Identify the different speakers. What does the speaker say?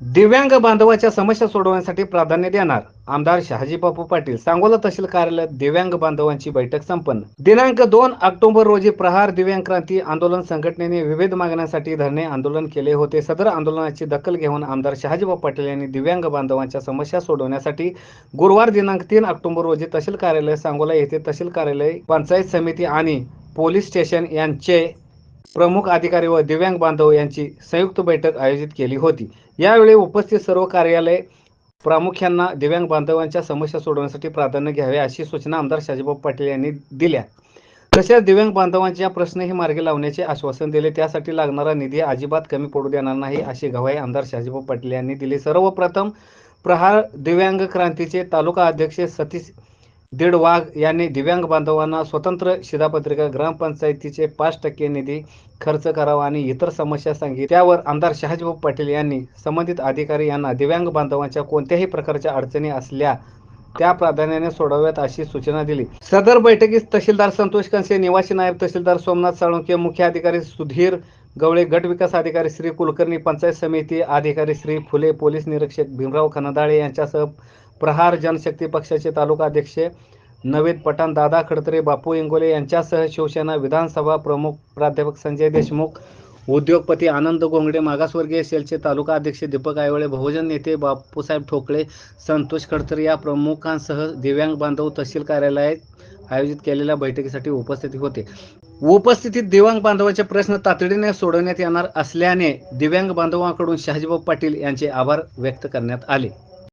Speaker 1: दिव्यांग बांधवाच्या समस्या सोडवण्यासाठी प्राधान्य देणार आमदार शहाजी बापू पाटील. सांगोला तहसील कार्यालयात दिव्यांग बांधवांची बैठक संपन्न. दिनांक दोन ऑक्टोबर रोजी प्रहार दिव्यांग क्रांती आंदोलन संघटनेने विविध मागण्यांसाठी धरणे आंदोलन केले होते. सदर आंदोलनाची दखल घेऊन आमदार शहाजीबाबू पाटील यांनी दिव्यांग बांधवांच्या समस्या सोडवण्यासाठी गुरुवार दिनांक तीन ऑक्टोबर रोजी तहसील कार्यालय सांगोला येथे तहसील कार्यालय पंचायत समिती आणि पोलीस स्टेशन यांचे प्रमुख अधिकारी व दिव्यांग बांधव यांची संयुक्त बैठक आयोजित केली होती. यावेळी उपस्थित सर्व कार्यालय प्रामुख्यांना दिव्यांग बांधवांच्या समस्या सोडवण्यासाठी प्राधान्य घ्यावे अशी सूचना आमदार शाजीभाऊ पाटील यांनी दिल्या. तसेच दिव्यांग बांधवांच्या प्रश्नही मार्गी लावण्याचे आश्वासन दिले. त्यासाठी लागणारा निधी अजिबात कमी पडू देणार नाही अशी गवाही आमदार शाजीभाऊ पाटील यांनी दिली. सर्वप्रथम प्रहार दिव्यांग क्रांतीचे तालुका अध्यक्ष सतीश दीड वाघ यांनी दिव्यांग बांधवांना स्वतंत्र शिधापत्रिका ग्रामपंचायतीचे पाच टक्के निधी खर्च करावा आणि इतर समस्या सांगितली त्यावर आमदार शहाजीभाऊ पाटील यांनी संबंधित अधिकारी यांना दिव्यांग बांधवांच्या कोणत्याही प्रकारच्या अडचणी असल्या त्या प्राधान्याने सोडव्यात अशी सूचना दिली. सदर बैठकीत तहसीलदार संतोष कंसे निवासी नायब तहसीलदार सोमनाथ साळुंके मुख्य अधिकारी सुधीर गवळे गट विकास अधिकारी श्री कुलकर्णी पंचायत समिती अधिकारी श्री फुले पोलीस निरीक्षक भीमराव खनदाळे यांच्यासह प्रहार जनशक्ती पक्षाचे तालुका अध्यक्ष नवेद पठाण दादा खडतरे बापू इंगोले यांच्यासह शिवसेना विधानसभा प्रमुख प्राध्यापक संजय देशमुख उद्योगपती आनंद गोंगडे मागासवर्गीय सेलचे तालुका अध्यक्ष दीपक आयवळे बहुजन नेते बापूसाहेब ठोकळे संतोष खडतरे या प्रमुखांसह दिव्यांग बांधव तहसील कार्यालयात आयोजित केलेल्या बैठकीसाठी उपस्थित होते. उपस्थितीत दिव्यांग बांधवाचे प्रश्न तातडीने सोडवण्यात येणार असल्याने दिव्यांग बांधवांकडून शहाजीबाब पाटील यांचे आभार व्यक्त करण्यात आले.